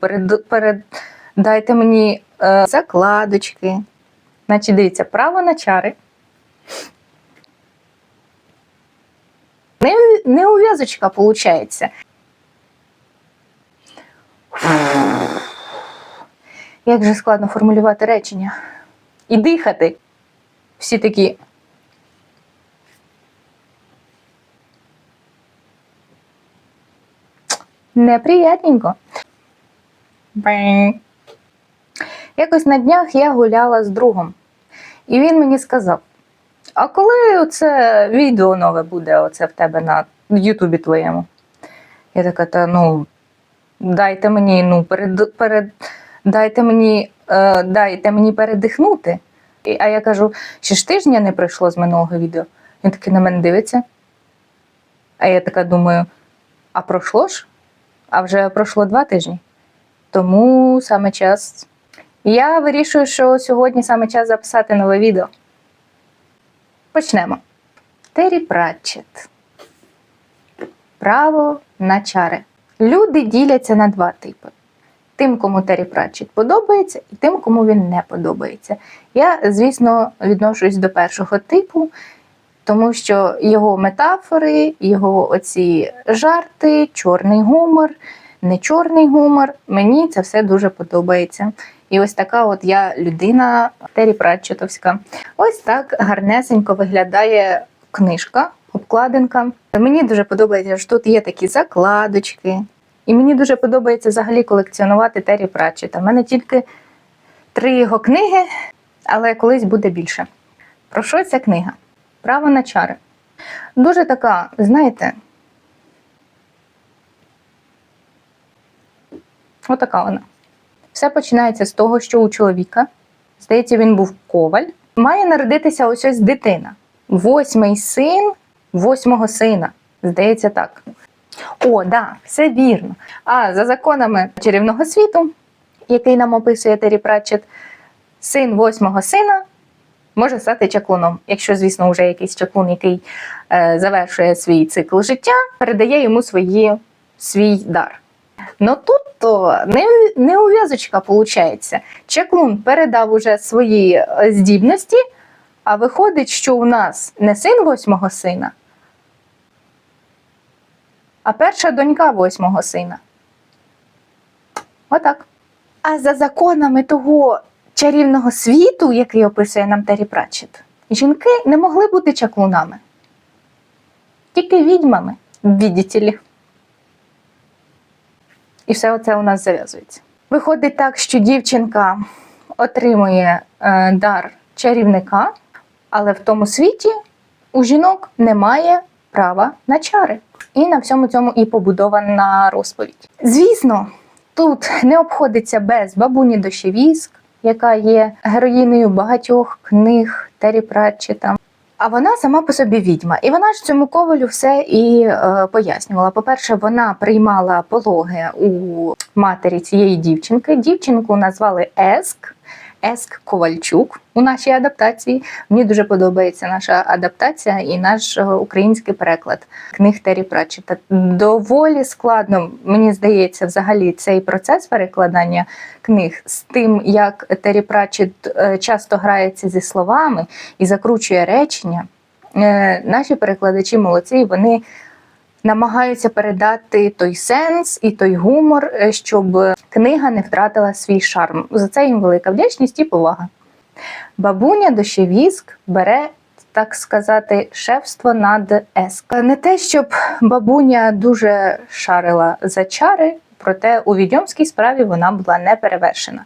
Перед, передайте мені е, закладочки. Значить, дивіться, право на чари. Не, не ув'язочка, виходить. Як же складно формулювати речення. І дихати. Всі такі. Неприятненько. Якось на днях я гуляла з другом, і він мені сказав: А коли це відео нове буде оце в тебе на Ютубі твоєму? Я така, та ну, дайте мені, ну, перед, перед, дайте мені, е, дайте мені передихнути. І- А я кажу, ще ж тижня не пройшло з минулого відео. Він такий на мене дивиться. А я така думаю: а пройшло ж? А вже пройшло два тижні. Тому саме час. Я вирішую, що сьогодні саме час записати нове відео. Почнемо. Террі Пратчет. Право на чари. Люди діляться на два типи: тим, кому Террі Пратчет подобається, і тим, кому він не подобається. Я, звісно, відношусь до першого типу, тому що його метафори, його оці жарти, чорний гумор, не чорний гумор. Мені це все дуже подобається. І ось така от я людина Террі Пратчетовська. Ось так гарнесенько виглядає книжка, обкладинка. Мені дуже подобається, що тут є такі закладочки. І мені дуже подобається взагалі колекціонувати Террі Пратчета. У мене тільки три його книги, але колись буде більше. Про що ця книга? Право на чари. Дуже така, знаєте, отака вона. Все починається з того, що у чоловіка, здається, він був коваль, має народитися ось ось дитина. Восьмий син восьмого сина. Здається, так. О, да, все вірно. А за законами чарівного світу, який нам описує Террі Пратчет, син восьмого сина може стати чаклуном. Якщо, звісно, вже якийсь чаклун, який е, завершує свій цикл життя, передає йому свої, свій дар. Ну тут то не, не ув'язочка виходить. Чаклун передав уже свої е, здібності, а виходить, що у нас не син восьмого сина, а перша донька восьмого сина. Отак. А за законами того чарівного світу, який описує нам Террі Пратчет, жінки не могли бути чаклунами. Тільки відьмами, віддітелі. І все це у нас зав'язується. Виходить так, що дівчинка отримує е, дар чарівника, але в тому світі у жінок немає права на чари. І на всьому цьому і побудована розповідь. Звісно, тут не обходиться без бабуні Дощевіск, яка є героїнею багатьох книг Террі Пратчета. А вона сама по собі відьма, і вона ж цьому ковалю все і е, пояснювала. По-перше, вона приймала пологи у матері цієї дівчинки. Дівчинку назвали Еск. Еск Ковальчук у нашій адаптації. Мені дуже подобається наша адаптація і наш е, український переклад книг Террі Пратчета. Доволі складно, мені здається, взагалі цей процес перекладання книг з тим, як Террі Пратчет е, часто грається зі словами і закручує речення. Е, Наші перекладачі молодці, вони намагаються передати той сенс і той гумор, е, щоб книга не втратила свій шарм. За це їм велика вдячність і повага. Бабуня Дощевіск бере, так сказати, шефство над Еск. Не те, щоб бабуня дуже шарила за чари, проте у відьомській справі вона була не перевершена.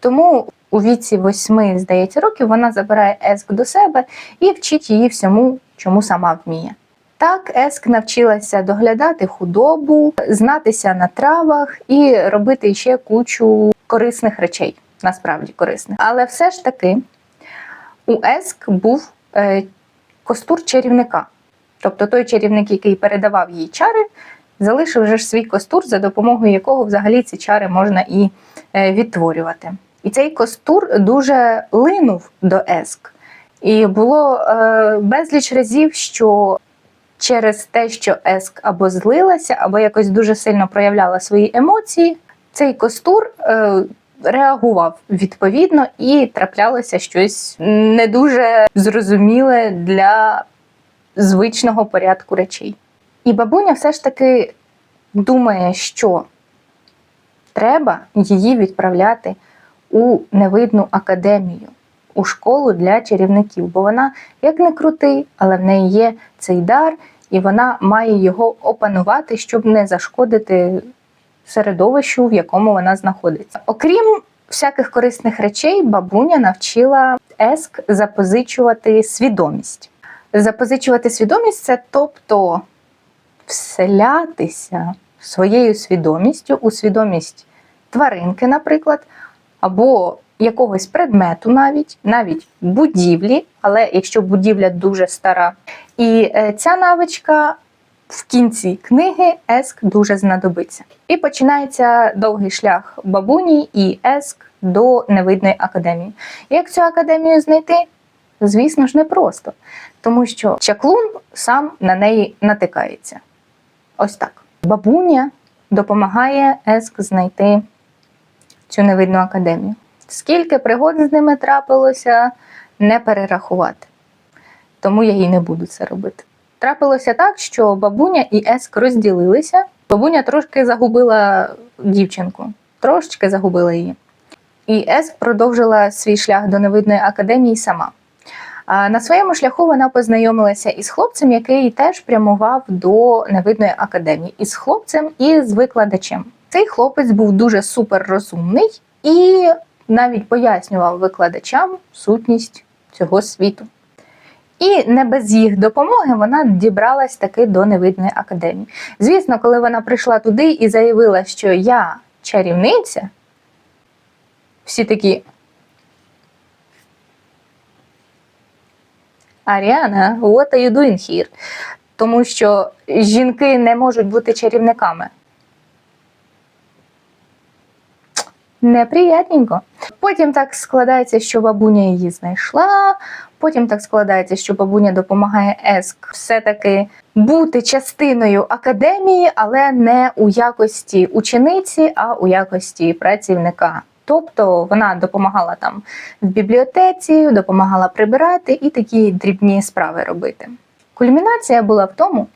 Тому у віці восьми, здається, років вона забирає Еск до себе і вчить її всьому, чому сама вміє. Так, Еск навчилася доглядати худобу, знатися на травах і робити ще кучу корисних речей, насправді корисних. Але все ж таки у Еск був е, костур чарівника. Тобто той чарівник, який передавав їй чари, залишив вже ж свій костур, за допомогою якого взагалі ці чари можна і е, відтворювати. І цей костур дуже линув до Еск. І було е, безліч разів, що через те, що Еск або злилася, або якось дуже сильно проявляла свої емоції, цей костур е, реагував відповідно і траплялося щось не дуже зрозуміле для звичного порядку речей. І бабуня все ж таки думає, що треба її відправляти у невидну академію, у школу для чарівників, бо вона, як не крути, але в неї є цей дар, і вона має його опанувати, щоб не зашкодити середовищу, в якому вона знаходиться. Окрім всяких корисних речей, бабуня навчила еск запозичувати свідомість. Запозичувати свідомість це тобто вселятися своєю свідомістю у свідомість тваринки, наприклад, або якогось предмету, навіть, навіть будівлі, але якщо будівля дуже стара. І е, ця навичка в кінці книги Еск дуже знадобиться. І починається довгий шлях бабуні і Еск до невидної академії. Як цю академію знайти? Звісно ж, непросто, тому що чаклун сам на неї натикається. Ось так. Бабуня допомагає Еск знайти цю невидну академію. Скільки пригод з ними трапилося, не перерахувати. Тому я їй не буду це робити. Трапилося так, що бабуня і Еск розділилися. Бабуня трошки загубила дівчинку, трошечки загубила її. І Еск продовжила свій шлях до невидної академії сама. А на своєму шляху вона познайомилася із хлопцем, який теж прямував до невидної академії, із хлопцем і з викладачем. Цей хлопець був дуже суперрозумний і навіть пояснював викладачам сутність цього світу. І не без їх допомоги вона дібралась таки до невидної академії. Звісно, коли вона прийшла туди і заявила, що я чарівниця, всі такі. Аріана, what are you doing here? Тому що жінки не можуть бути чарівниками. Неприятненько. Потім так складається, що бабуня її знайшла. Потім так складається, що бабуня допомагає Еск все-таки бути частиною академії, але не у якості учениці, а у якості працівника. Тобто вона допомагала там в бібліотеці, допомагала прибирати і такі дрібні справи робити. Кульмінація була в тому,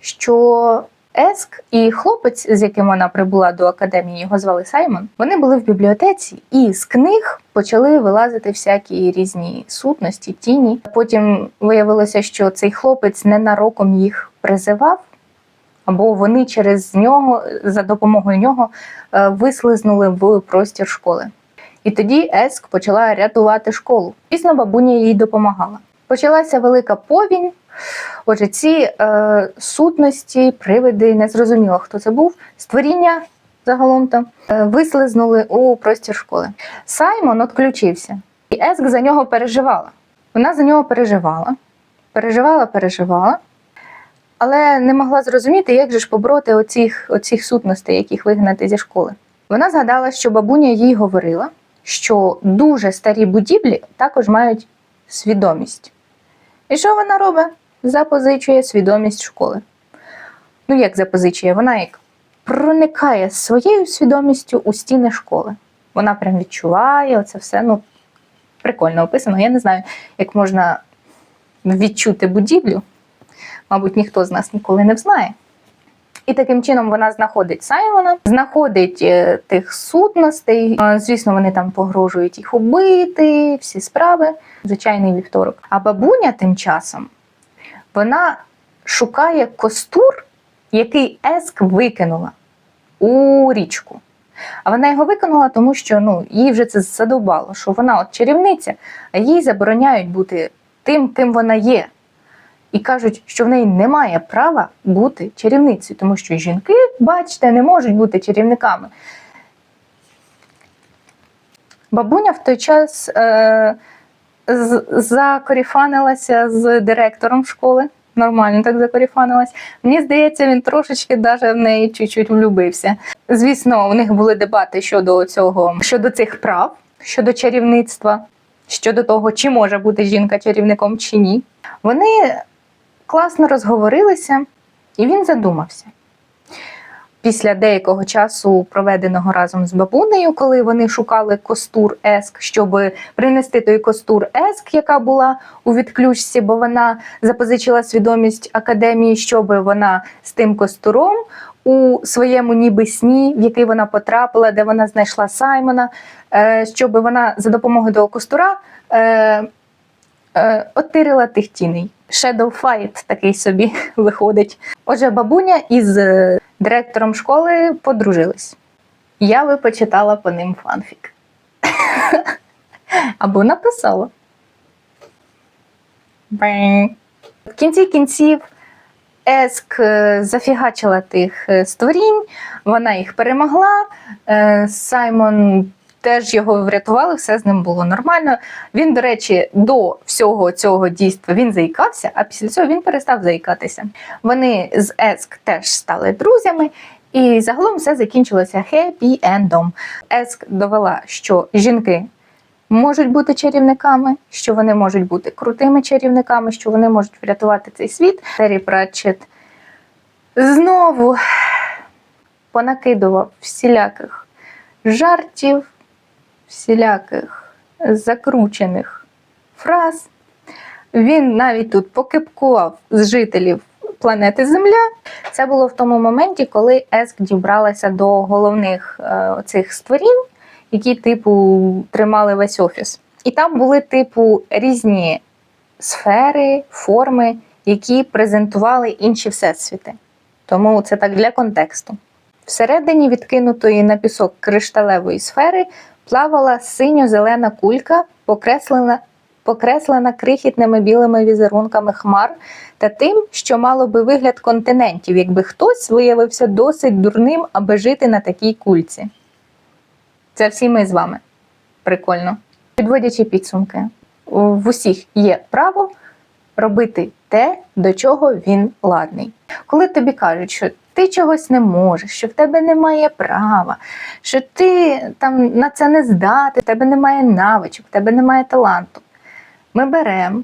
що Еск і хлопець, з яким вона прибула до академії, його звали Саймон. Вони були в бібліотеці, і з книг почали вилазити всякі різні сутності, тіні. Потім виявилося, що цей хлопець ненароком їх призивав, або вони через нього, за допомогою нього, е, вислизнули в простір школи. І тоді Еск почала рятувати школу. Пізно бабуня їй допомагала. Почалася велика повінь. Отже, ці е, сутності, привиди, незрозуміло, хто це був, створіння загалом там е, вислизнули у простір школи. Саймон отключився, і Еск за нього переживала. Вона за нього переживала, переживала, переживала, але не могла зрозуміти, як же ж побороти оцих, оцих сутностей, яких вигнати зі школи. Вона згадала, що бабуня їй говорила, що дуже старі будівлі також мають свідомість. І що вона робить? Запозичує свідомість школи. Ну, як запозичує? Вона як проникає своєю свідомістю у стіни школи. Вона прям відчуває оце все. Ну, прикольно описано. Я не знаю, як можна відчути будівлю. Мабуть, ніхто з нас ніколи не знає. І таким чином вона знаходить Саймона, знаходить е, тих сутностей. Е, Звісно, вони там погрожують їх убити, всі справи. Звичайний вівторок. А бабуня тим часом вона шукає костур, який Еск викинула у річку. А вона його виконала, тому що ну, їй вже це задовбало, що вона от чарівниця, а їй забороняють бути тим, ким вона є. І кажуть, що в неї немає права бути чарівницею, тому що жінки, бачите, не можуть бути чарівниками. Бабуня в той час е, закоріфанилася з директором школи. Нормально так закоріфанилась. Мені здається, він трошечки даже в неї чуть-чуть влюбився. Звісно, у них були дебати щодо цього, щодо цих прав, щодо чарівництва, щодо того, чи може бути жінка чарівником чи ні. Вони класно розговорилися, і він задумався. Після деякого часу, проведеного разом з бабунею, коли вони шукали костур еск, щоб принести той костур еск, яка була у відключці, бо вона запозичила свідомість академії, щоб вона з тим костуром у своєму ніби сні, в який вона потрапила, де вона знайшла Саймона, е, щоб вона за допомогою того костура е, е, оттирила тих тіней. Shadow Fight такий собі виходить. Отже, бабуня із директором школи подружились. Я би почитала по ним фанфік. Або написала. Бень. В кінці кінців Еск е, зафігачила тих е, створінь, вона їх перемогла. Е, Саймон теж його врятували, все з ним було нормально. Він, до речі, до всього цього дійства він заїкався, а після цього він перестав заїкатися. Вони з Еск теж стали друзями, і загалом все закінчилося хеппі-ендом. Еск довела, що жінки можуть бути чарівниками, що вони можуть бути крутими чарівниками, що вони можуть врятувати цей світ. Террі Пратчет знову понакидував всіляких жартів, всіляких закручених фраз. Він навіть тут покипкував з жителів планети Земля. Це було в тому моменті, коли Еск дібралася до головних е, цих створінь, які, типу, тримали весь офіс. І там були, типу, різні сфери, форми, які презентували інші всесвіти. Тому це так для контексту. Всередині відкинутої на пісок кришталевої сфери плавала синьо-зелена кулька, покреслена, покреслена крихітними білими візерунками хмар та тим, що мало би вигляд континентів, якби хтось виявився досить дурним, аби жити на такій кульці. Це всі ми з вами. Прикольно. Підводячи підсумки, в усіх є право робити те, до чого він ладний. Коли тобі кажуть, що ти чогось не можеш, що в тебе немає права, що ти там на це не здатний, в тебе немає навичок, в тебе немає таланту. Ми беремо,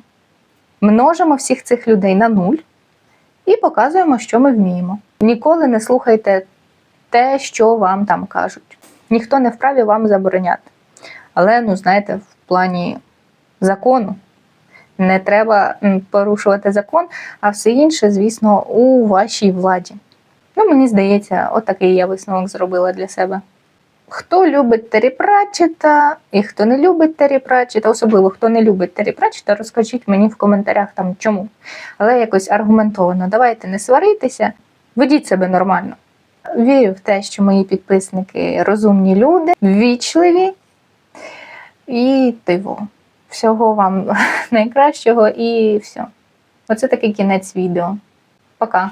множимо всіх цих людей на нуль і показуємо, що ми вміємо. Ніколи не слухайте те, що вам там кажуть. Ніхто не вправі вам забороняти. Але, ну, знаєте, в плані закону не треба порушувати закон, а все інше, звісно, у вашій владі. Ну, мені здається, отакий я висновок зробила для себе. Хто любить Террі Пратчета і хто не любить Террі Пратчета, особливо хто не любить Террі Пратчета, розкажіть мені в коментарях там чому. Але якось аргументовано. Давайте не сваритися, ведіть себе нормально. Вірю в те, що мої підписники розумні люди, ввічливі і диво. Всього вам найкращого і все. Оце такий кінець відео. Пока.